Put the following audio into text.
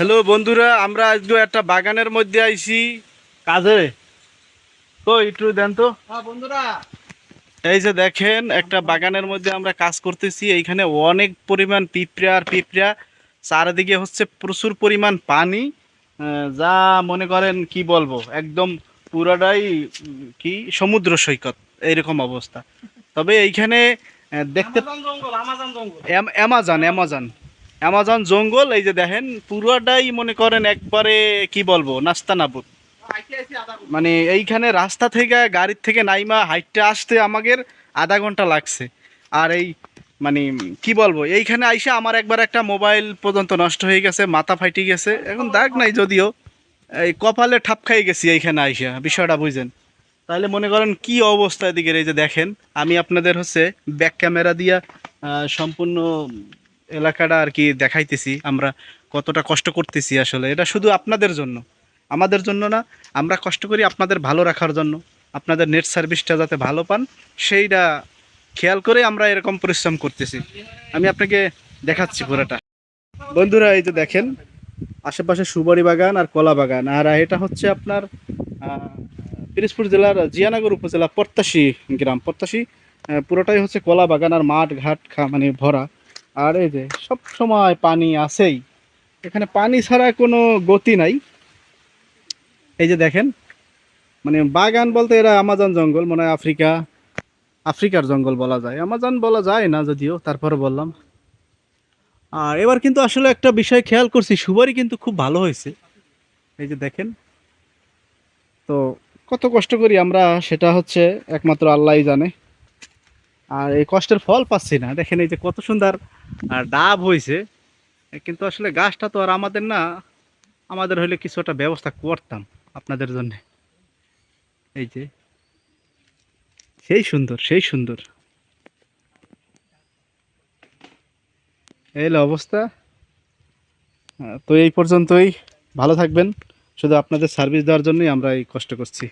Hello বন্ধুরা আমরা আজকে একটা বাগানের মধ্যে আইছি। কাজে? তো একটু দেন তো। হ্যাঁ বন্ধুরা। এই যে দেখেন একটা বাগানের মধ্যে আমরা কাজ করতেছি। এইখানে অনেক পরিমাণ পিঁপড়া আর পিঁপড়া। চারিদিকে হচ্ছে প্রচুর পরিমাণ পানি। যা মনে করেন কি বলব একদম পুরাটাই কি সমুদ্র সৈকত এইরকম অবস্থা। তবে এইখানে দেখতে আমাজন জঙ্গল আমাজন অ্যামাজন অ্যামাজন। অ্যামাজন জঙ্গল, এই যে দেখেন, পুরোটাই মনে করেন একবারে, কি বলব নাস্তা নাবুদ। মানে এইখানে রাস্তা থেকে, গাড়ির থেকে নাইমা, হাইটটা আসতে আমাদের আধা ঘণ্টা লাগছে। আর এই মানে কি বলব, এইখানে আইসা আমার একবার একটা মোবাইল পর্যন্ত নষ্ট হয়ে গেছে, মাথা ফাইটে গেছে। এখন দাগ নাই যদিও, এই কপালে ঠাপ খাই গেছি এইখানে আইসা, বিষয়টা বুঝেন। তাহলে মনে করেন কি অবস্থা এদিকে এই যে দেখেন, আমি আপনাদের হচ্ছে ব্যাক ক্যামেরা দিয়া সম্পূর্ণ এলাকাটা আর কি দেখাইতেছি আমরা কতটা কষ্ট করতেছি আসলে। এটা শুধু আপনাদের জন্য আমাদের জন্য না আমরা কষ্ট করি আপনাদের ভালো রাখার জন্য। আপনাদের নেট সার্ভিসটা যাতে ভালো পান সেইটা খেয়াল করে আমরা এরকম পরিশ্রম করতেছি। আমি আপনাকে দেখাচ্ছি পুরোটা। বন্ধুরা এই যে দেখেন আশেপাশে সুবারি বাগান আর কলা বাগান। আর এটা হচ্ছে আপনার পিরিজপুর জেলার জিয়ানগর উপজেলা পত্তাশি গ্রাম। আহ, পুরোটাই হচ্ছে কলা বাগান আর মাঠ ঘাট খা মানে ভরা। আর এই যে সব সময় পানি আছেই। এখানে পানি ছাড়া কোনো গতি নাই। এই যে দেখেন মানে বাগান বলতে এরা আমাজন জঙ্গল, মনে হয় আফ্রিকা, আফ্রিকার জঙ্গল বলা যায়। আমাজন বলা যায় না যদিও, তারপরে বললাম। আর এবার কিন্তু আসলে একটা বিষয় খেয়াল করছি সুবারই কিন্তু খুব ভালো হয়েছে। এই যে দেখেন, তো কত কষ্ট করি আমরা, সেটা হচ্ছে একমাত্র আল্লাহই জানে। আর এই কষ্টের ফল পাচ্ছি না। দেখেন এই যে কত সুন্দর ডাব হয়েছে কিন্তু আসলে গাছটা তো আর আমাদের না, আমাদের হলে কিছু একটা ব্যবস্থা করতাম আপনাদের জন্য। এই যে, সেই সুন্দর সেই সুন্দর। এই অবস্থা। তো এই পর্যন্তই। ভালো থাকবেন। শুধু আপনাদের সার্ভিস দেওয়ার জন্যই আমরা এই কষ্ট করছি।